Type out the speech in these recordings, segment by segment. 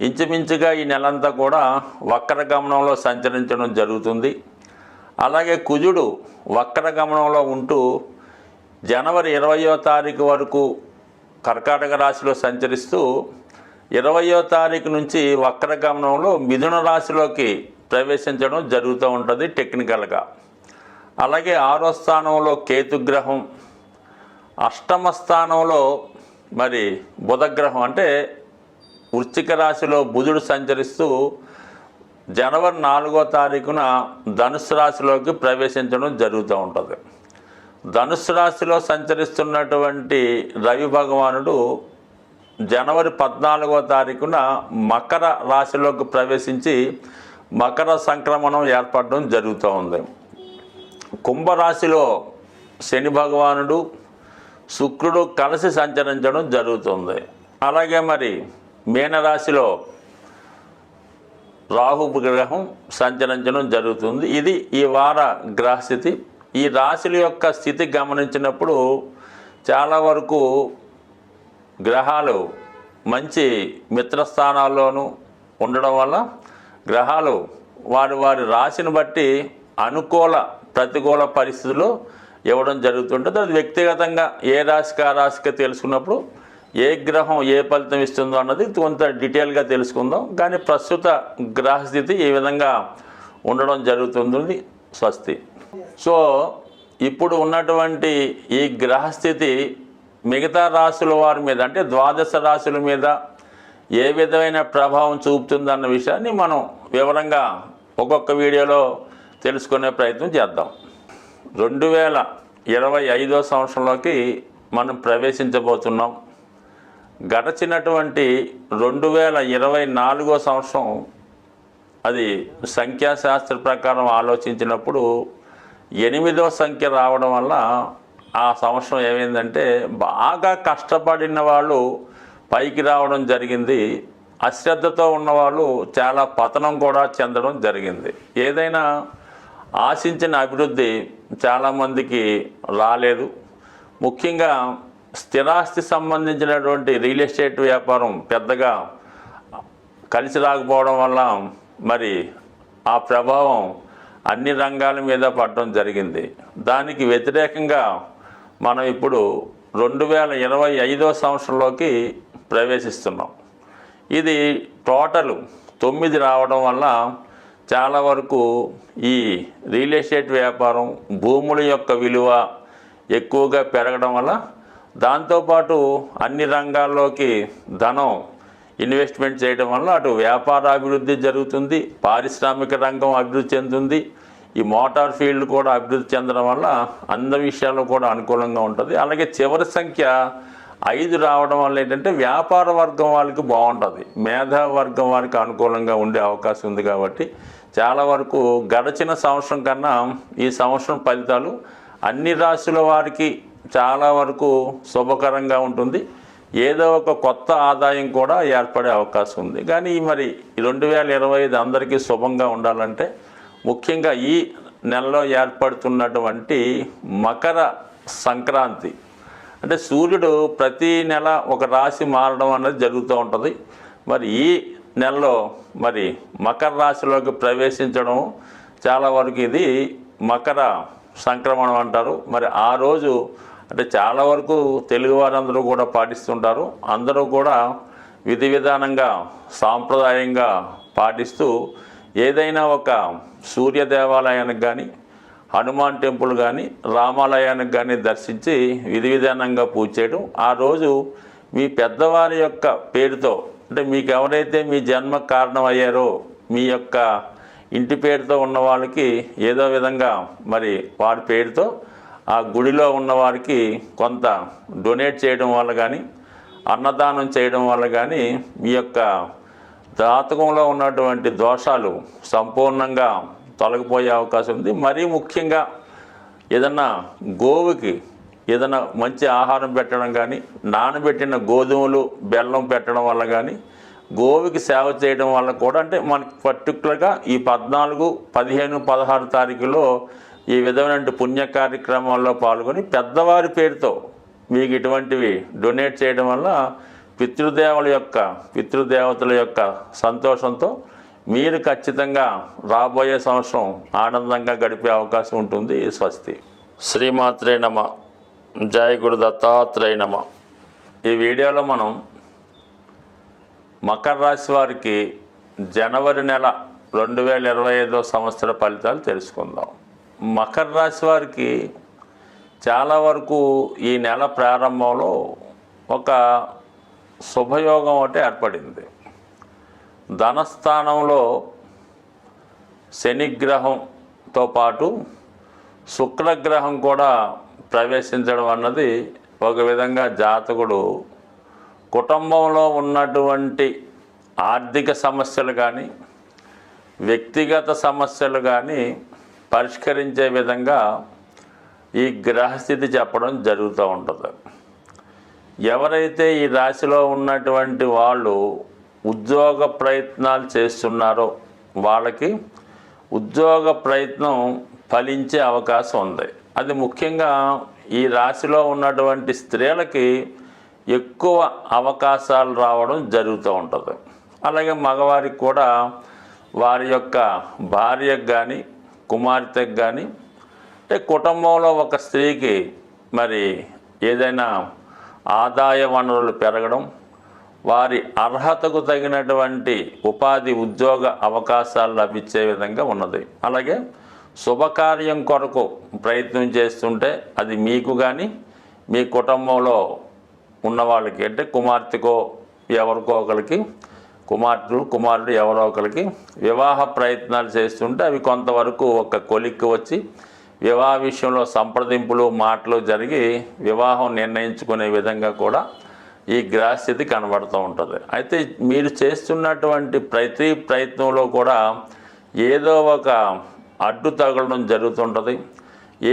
ఇంచుమించుగా ఈ నెలంతా కూడా వక్ర గమనంలో సంచరించడం జరుగుతుంది. అలాగే కుజుడు వక్ర గమనంలో ఉంటూ జనవరి ఇరవయో తారీఖు వరకు కర్కాటక రాశిలో సంచరిస్తూ ఇరవయో తారీఖు నుంచి వక్ర గమనంలో మిథున రాశిలోకి ప్రవేశించడం జరుగుతూ ఉంటుంది టెక్నికల్గా. అలాగే ఆరో స్థానంలో కేతుగ్రహం అష్టమ స్థానంలో మరి బుధగ్రహం అంటే వృశ్చిక రాశిలో బుధుడు సంచరిస్తూ జనవరి నాలుగో తారీఖున ధనుసు రాశిలోకి ప్రవేశించడం జరుగుతూ ఉంటుంది. ధనుసు రాశిలో సంచరిస్తున్నటువంటి రవి భగవానుడు జనవరి పద్నాలుగో తారీఖున మకర రాశిలోకి ప్రవేశించి మకర సంక్రమణం ఏర్పడడం జరుగుతూ ఉంది. కుంభరాశిలో శని భగవానుడు శుక్రుడు కలిసి సంచరించడం జరుగుతుంది. అలాగే మరి మీనరాశిలో రాహు గ్రహం సంచరించడం జరుగుతుంది. ఇది ఈ వార గ్రహస్థితి. ఈ రాశుల యొక్క స్థితి గమనించినప్పుడు చాలా వరకు గ్రహాలు మంచి మిత్రస్థానాల్లోనూ ఉండడం వల్ల గ్రహాలు వారి వారి రాశిని బట్టి అనుకూల ప్రతికూల పరిస్థితులు ఇవ్వడం జరుగుతుంటుంది. అది వ్యక్తిగతంగా ఏ రాశికి ఆ రాశికి తెలుసుకున్నప్పుడు ఏ గ్రహం ఏ ఫలితం ఇస్తుందో అన్నది కొంత డీటెయిల్గా తెలుసుకుందాం. కానీ ప్రస్తుత గ్రహస్థితి ఈ విధంగా ఉండడం జరుగుతుంది? స్వస్తి. సో ఇప్పుడు ఉన్నటువంటి ఈ గ్రహస్థితి మిగతా రాశుల వారి మీద అంటే ద్వాదశ రాశుల మీద ఏ విధమైన ప్రభావం చూపుతుందన్న విషయాన్ని మనం వివరంగా ఒక్కొక్క వీడియోలో తెలుసుకునే ప్రయత్నం చేద్దాం. రెండు వేల ఇరవై ఐదో సంవత్సరంలోకి మనం ప్రవేశించబోతున్నాం. గడచినటువంటి రెండు వేల ఇరవై నాలుగో సంవత్సరం అది సంఖ్యాశాస్త్ర ప్రకారం ఆలోచించినప్పుడు ఎనిమిదో సంఖ్య రావడం వల్ల ఆ సంవత్సరం ఏమైందంటే బాగా కష్టపడిన వాళ్ళు పైకి రావడం జరిగింది. అశ్రద్ధతో ఉన్నవాళ్ళు చాలా పతనం కూడా చెందడం జరిగింది. ఏదైనా ఆశించిన అభివృద్ధి చాలామందికి రాలేదు. ముఖ్యంగా స్థిరాస్తి సంబంధించినటువంటి రియల్ ఎస్టేట్ వ్యాపారం పెద్దగా కలిసి రాకపోవడం వల్ల మరి ఆ ప్రభావం అన్ని రంగాల మీద పడడం జరిగింది. దానికి వ్యతిరేకంగా మనం ఇప్పుడు రెండు వేల ఇరవై ఐదో సంవత్సరంలోకి ప్రవేశిస్తున్నాం. ఇది టోటల్ తొమ్మిది రావడం వల్ల చాలా వరకు ఈ రియల్ ఎస్టేట్ వ్యాపారం భూముల యొక్క విలువ ఎక్కువగా పెరగడం వల్ల దాంతోపాటు అన్ని రంగాల్లోకి ధనం ఇన్వెస్ట్మెంట్ చేయడం వల్ల అటు వ్యాపార అభివృద్ధి జరుగుతుంది పారిశ్రామిక రంగం అభివృద్ధి చెందుతుంది ఈ మోటార్ ఫీల్డ్ కూడా అభివృద్ధి చెందడం వల్ల అందరి విషయాల్లో కూడా అనుకూలంగా ఉంటుంది. అలాగే చివరి సంఖ్య ఐదు రావడం వల్ల ఏంటంటే వ్యాపార వర్గం వాళ్ళకి బాగుంటుంది. మేధా వర్గం వారికి అనుకూలంగా ఉండే అవకాశం ఉంది కాబట్టి చాలా వరకు గడచిన సంవత్సరం కన్నా ఈ సంవత్సరం ఫలితాలు అన్ని రాశుల వారికి చాలా వరకు శుభకరంగా ఉంటుంది. ఏదో ఒక కొత్త ఆదాయం కూడా ఏర్పడే అవకాశం ఉంది. కానీ మరి రెండు వేల ఇరవై ఐదు అందరికీ శుభంగా ఉండాలంటే ముఖ్యంగా ఈ నెలలో ఏర్పడుతున్నటువంటి మకర సంక్రాంతి. అంటే సూర్యుడు ప్రతి నెల ఒక రాశి మారడం అనేది జరుగుతూ ఉంటుంది. మరి ఈ నెలలో మరి మకర రాశిలోకి ప్రవేశించడం చాలా వరకు ఇది మకర సంక్రమణం అంటారు. మరి ఆ రోజు అంటే చాలా వరకు తెలుగు వారందరూ కూడా పాటిస్తుంటారు. అందరూ కూడా విధి విధానంగా సాంప్రదాయంగా పాటిస్తూ ఏదైనా ఒక సూర్య దేవాలయానికి కానీ హనుమాన్ టెంపుల్ కానీ రామాలయానికి కానీ దర్శించి విధి విధానంగా పూజ చేయడం. ఆ రోజు మీ పెద్దవారి యొక్క పేరుతో అంటే మీకు ఎవరైతే మీ జన్మ కారణం అయ్యారో మీ యొక్క ఇంటి పేరుతో ఉన్న వాళ్ళకి ఏదో విధంగా మరి వారి పేరుతో ఆ గుడిలో ఉన్నవారికి కొంత డొనేట్ చేయడం వల్ల కానీ అన్నదానం చేయడం వల్ల కానీ మీ యొక్క జాతకంలో ఉన్నటువంటి దోషాలు సంపూర్ణంగా తొలగిపోయే అవకాశం ఉంది. మరీ ముఖ్యంగా ఏదన్నా గోవుకి ఏదైనా మంచి ఆహారం పెట్టడం కానీ నానబెట్టిన గోధుమలు బెల్లం పెట్టడం వల్ల కానీ గోవుకి సేవ చేయడం వల్ల కూడా అంటే మనకి పర్టికులర్గా ఈ పద్నాలుగు పదిహేను పదహారు తారీఖులో ఈ విధమైన పుణ్య కార్యక్రమాల్లో పాల్గొని పెద్దవారి పేరుతో మీకు ఇటువంటివి డొనేట్ చేయడం వల్ల పితృదేవుల యొక్క పితృదేవతల యొక్క సంతోషంతో మీరు ఖచ్చితంగా రాబోయే సంవత్సరం ఆనందంగా గడిపే అవకాశం ఉంటుంది. స్వస్తి. శ్రీమాత్రే నమ. జయ గురు దత్తాత్రేయ నమ. ఈ వీడియోలో మనం మకర రాశి వారికి జనవరి నెల రెండు వేల ఇరవై ఐదో సంవత్సర ఫలితాలు తెలుసుకుందాం. మకర రాశి వారికి చాలా వరకు ఈ నెల ప్రారంభంలో ఒక శుభయోగం ఒకటి ఏర్పడింది. ధనస్థానంలో శనిగ్రహంతో పాటు శుక్రగ్రహం కూడా ప్రవేశించడం అన్నది ఒక విధంగా జాతకుడు కుటుంబంలో ఉన్నటువంటి ఆర్థిక సమస్యలు కానీ వ్యక్తిగత సమస్యలు కానీ పరిష్కరించే విధంగా ఈ గ్రహస్థితి చెప్పడం జరుగుతూ ఉంటుంది. ఎవరైతే ఈ రాశిలో ఉన్నటువంటి వాళ్ళు ఉద్యోగ ప్రయత్నాలు చేస్తున్నారో వాళ్ళకి ఉద్యోగ ప్రయత్నం ఫలించే అవకాశం ఉంది. అది ముఖ్యంగా ఈ రాశిలో ఉన్నటువంటి స్త్రీలకి ఎక్కువ అవకాశాలు రావడం జరుగుతూ ఉంటుంది. అలాగే మగవారికి కూడా వారి యొక్క భార్యకు కానీ కుమార్తెకు కానీ అంటే కుటుంబంలో ఒక స్త్రీకి మరి ఏదైనా ఆదాయ వనరులు పెరగడం వారి అర్హతకు తగినటువంటి ఉపాధి ఉద్యోగ అవకాశాలు లభించే విధంగా ఉన్నది. అలాగే శుభకార్యం కొరకు ప్రయత్నం చేస్తుంటే అది మీకు కానీ మీ కుటుంబంలో ఉన్నవాళ్ళకి అంటే కుమార్తెకో ఎవరికో ఒకరికి కుమార్తెలు కుమారుడు ఎవరో ఒకరికి వివాహ ప్రయత్నాలు చేస్తుంటే అవి కొంతవరకు ఒక కొలిక్కి వచ్చి వివాహ విషయంలో సంప్రదింపులు మాటలు జరిగి వివాహం నిర్ణయించుకునే విధంగా కూడా ఈ గ్రహస్థితి కనబడుతూ ఉంటుంది. అయితే మీరు చేస్తున్నటువంటి ప్రతి ప్రయత్నంలో కూడా ఏదో ఒక అడ్డు తగలడం జరుగుతుంటుంది.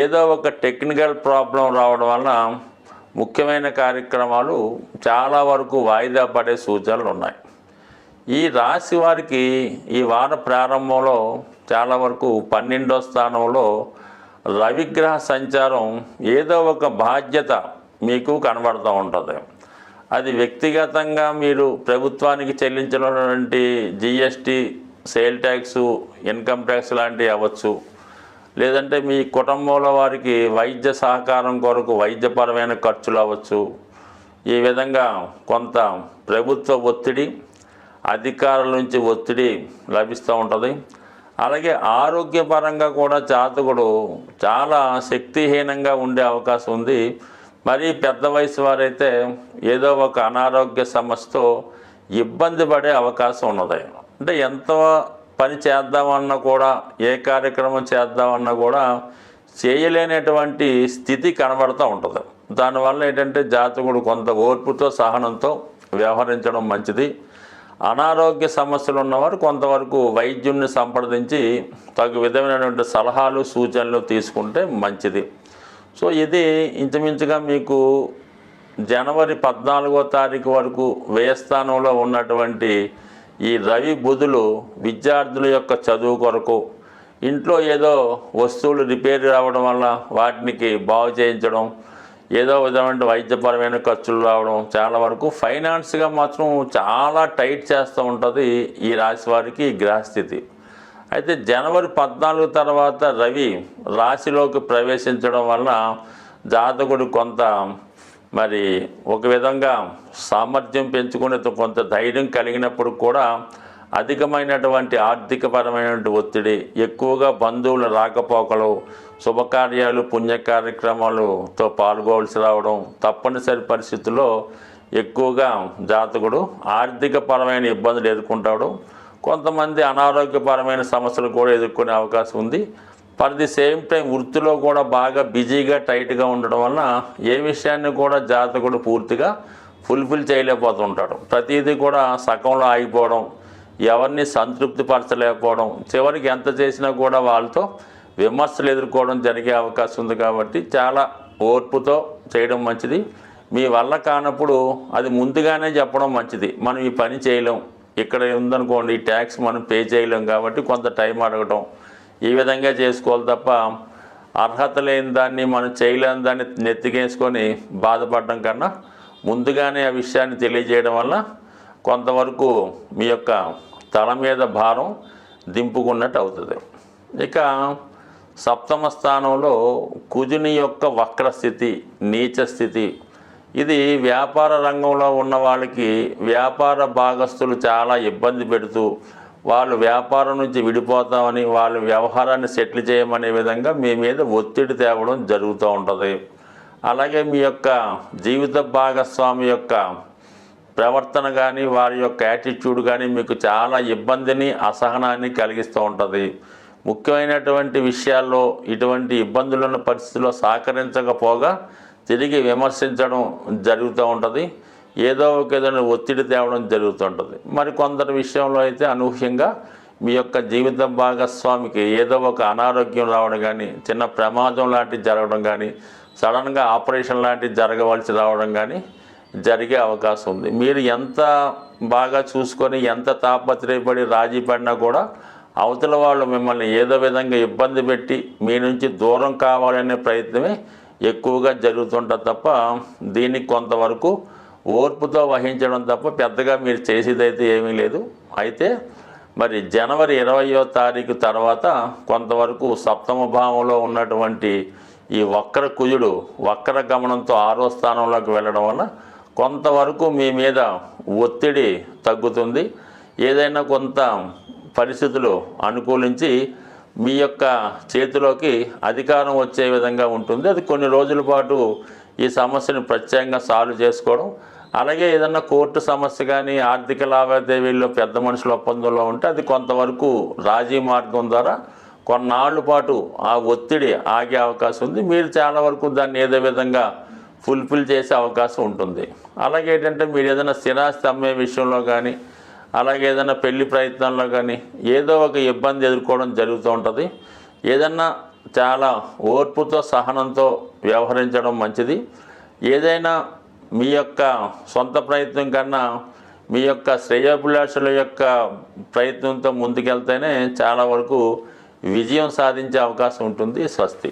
ఏదో ఒక టెక్నికల్ ప్రాబ్లం రావడం వలన ముఖ్యమైన కార్యక్రమాలు చాలా వరకు వాయిదా పడే సూచనలు ఉన్నాయి. ఈ రాశి వారికి ఈ వార ప్రారంభంలో చాలా వరకు పన్నెండో స్థానంలో రవిగ్రహ సంచారం ఏదో ఒక బాధ్యత మీకు కనబడుతూ ఉంటుంది. అది వ్యక్తిగతంగా మీరు ప్రభుత్వానికి చెల్లించినటువంటి GST sale tax income tax లాంటివి అవ్వచ్చు. లేదంటే మీ కుటుంబంలో వారికి వైద్య సహకారం కొరకు వైద్యపరమైన ఖర్చులు అవ్వచ్చు. ఈ విధంగా కొంత ప్రభుత్వ ఒత్తిడి అధికారుల నుంచి ఒత్తిడి లభిస్తూ ఉంటుంది. అలాగే ఆరోగ్యపరంగా కూడా జాతకుడు చాలా శక్తిహీనంగా ఉండే అవకాశం ఉంది. మరీ పెద్ద వయసు వారైతే ఏదో ఒక అనారోగ్య సమస్యతో ఇబ్బంది పడే అవకాశం ఉన్నది. అంటే ఎంత పని చేద్దామన్నా కూడా ఏ కార్యక్రమం చేద్దామన్నా కూడా చేయలేనటువంటి స్థితి కనబడుతూ ఉంటుంది. దానివల్ల ఏంటంటే జాతకుడు కొంత ఓర్పుతో సహనంతో వ్యవహరించడం మంచిది. అనారోగ్య సమస్యలు ఉన్నవారు కొంతవరకు వైద్యుడిని సంప్రదించి తగు విధమైనటువంటి సలహాలు సూచనలు తీసుకుంటే మంచిది. సో ఇది ఇంచుమించుగా మీకు జనవరి పద్నాలుగో తారీఖు వరకు వ్యయస్థానంలో ఉన్నటువంటి ఈ రవి బుధులు విద్యార్థుల యొక్క చదువు కొరకు ఇంట్లో ఏదో వస్తువులు రిపేర్ రావడం వల్ల వాటికి బాగు చేయించడం ఏదో విధమైన వైద్యపరమైన ఖర్చులు రావడం చాలా వరకు ఫైనాన్స్గా మాత్రం చాలా టైట్ చేస్తూ ఉంటుంది ఈ రాశి వారికి ఈ గ్రహస్థితి అయితే జనవరి పద్నాలుగు తర్వాత రవి రాశిలోకి ప్రవేశించడం వలన జాతకుడు కొంత మరి ఒక విధంగా సామర్థ్యం పెంచుకునే కొంత ధైర్యం కలిగినప్పుడు కూడా అధికమైనటువంటి ఆర్థికపరమైనటువంటి ఒత్తిడి ఎక్కువగా బంధువుల రాకపోకలు శుభకార్యాలు పుణ్య కార్యక్రమాలతో పాల్గొవలసి రావడం తప్పనిసరి పరిస్థితుల్లో ఎక్కువగా జాతకుడు ఆర్థికపరమైన ఇబ్బందులు ఎదుర్కొంటాడు. కొంతమంది అనారోగ్యపరమైన సమస్యలు కూడా ఎదుర్కొనే అవకాశం ఉంది. ఫర్ ది సేమ్ టైం వృత్తిలో కూడా బాగా బిజీగా టైట్గా ఉండడం వలన ఏ విషయాన్ని కూడా జాతకుడు పూర్తిగా ఫుల్ఫిల్ చేయలేకపోతుంటాడు. ప్రతిదీ కూడా సగంలో ఆగిపోవడం ఎవరిని సంతృప్తిపరచలేకపోవడం చివరికి ఎంత చేసినా కూడా వాళ్ళతో విమర్శలు ఎదుర్కోవడం జరిగే అవకాశం ఉంది కాబట్టి చాలా ఓర్పుతో చేయడం మంచిది. మీ వల్ల కానప్పుడు అది ముందుగానే చెప్పడం మంచిది. మనం ఈ పని చేయలేం. ఇక్కడ ఉందనుకోండి ఈ ట్యాక్స్ మనం పే చేయలేం కాబట్టి కొంత టైం అడగటం. ఈ విధంగా చేసుకోవాలి తప్ప అర్హత లేని దాన్ని మనం చేయలేని దాన్ని నెత్తికేసుకొని బాధపడడం కన్నా ముందుగానే ఆ విషయాన్ని తెలియజేయడం వల్ల కొంతవరకు మీ యొక్క తల మీద భారం దింపుకున్నట్టు అవుతుంది. ఇక సప్తమ స్థానంలో కుజుని యొక్క వక్ర స్థితి నీచ స్థితి. ఇది వ్యాపార రంగంలో ఉన్న వాళ్ళకి వ్యాపార భాగస్తులు చాలా ఇబ్బంది పెడుతూ వాళ్ళు వ్యాపారం నుంచి విడిపోతామని వాళ్ళ వ్యవహారాన్ని సెటిల్ చేయమనే విధంగా మీ మీద ఒత్తిడి తేవడం జరుగుతూ ఉంటుంది. అలాగే మీ యొక్క జీవిత భాగస్వామి యొక్క ప్రవర్తన కానీ వారి యొక్క యాటిట్యూడ్ కానీ మీకు చాలా ఇబ్బందిని అసహనాన్ని కలిగిస్తూ ఉంటుంది. ముఖ్యమైనటువంటి విషయాల్లో ఇటువంటి ఇబ్బందులున్న పరిస్థితుల్లో సహకరించకపోగా తిరిగి విమర్శించడం జరుగుతూ ఉంటుంది. ఏదో ఒక ఏదైనా ఒత్తిడి తేవడం జరుగుతుంటుంది మరి కొందరి విషయంలో అయితే అనూహ్యంగా మీ యొక్క జీవిత భాగస్వామికి ఏదో ఒక అనారోగ్యం రావడం కానీ చిన్న ప్రమాదం లాంటివి జరగడం కానీ సడన్గా ఆపరేషన్ లాంటివి జరగవలసి రావడం కానీ జరిగే అవకాశం ఉంది. మీరు ఎంత బాగా చూసుకొని ఎంత తాపత్రయపడి రాజీ పడినా కూడా అవతల వాళ్ళు మిమ్మల్ని ఏదో విధంగా ఇబ్బంది పెట్టి మీ నుంచి దూరం కావాలనే ప్రయత్నమే ఎక్కువగా జరుగుతుంటుంది తప్ప దీనికి కొంతవరకు ఓర్పుతో వహించడం తప్ప పెద్దగా మీరు చేసేదైతే ఏమీ లేదు. అయితే మరి జనవరి ఇరవయో తారీఖు తర్వాత కొంతవరకు సప్తమ భావంలో ఉన్నటువంటి ఈ వక్ర కుజుడు వక్ర గమనంతో ఆరో స్థానంలోకి వెళ్ళడం వల్ల కొంతవరకు మీ మీద ఒత్తిడి తగ్గుతుంది. ఏదైనా కొంత పరిస్థితులు అనుకూలించి మీ యొక్క చేతిలోకి అధికారం వచ్చే విధంగా ఉంటుంది. అది కొన్ని రోజుల పాటు ఈ సమస్యను ప్రత్యేకంగా సాల్వ్ చేసుకోవడం. అలాగే ఏదన్నా కోర్టు సమస్య కానీ ఆర్థిక లావాదేవీల్లో పెద్ద మనుషుల ఒప్పందంలో ఉంటే అది కొంతవరకు రాజీ మార్గం ద్వారా కొన్నాళ్ళ పాటు ఆ ఒత్తిడి ఆగే అవకాశం ఉంది. మీరు చాలా వరకు దాన్ని ఏదో విధంగా ఫుల్ఫిల్ చేసే అవకాశం ఉంటుంది. అలాగే ఏంటంటే మీరు ఏదైనా స్థిరాస్తి అమ్మే విషయంలో కానీ అలాగే ఏదైనా పెళ్ళి ప్రయత్నంలో కానీ ఏదో ఒక ఇబ్బంది ఎదుర్కోవడం జరుగుతూ ఉంటుంది. ఏదన్నా చాలా ఓర్పుతో సహనంతో వ్యవహరించడం మంచిది. ఏదైనా మీ యొక్క సొంత ప్రయత్నం కన్నా మీ యొక్క శ్రేయోభిలాషుల యొక్క ప్రయత్నంతో ముందుకెళ్తేనే చాలా వరకు విజయం సాధించే అవకాశం ఉంటుంది స్వస్తి.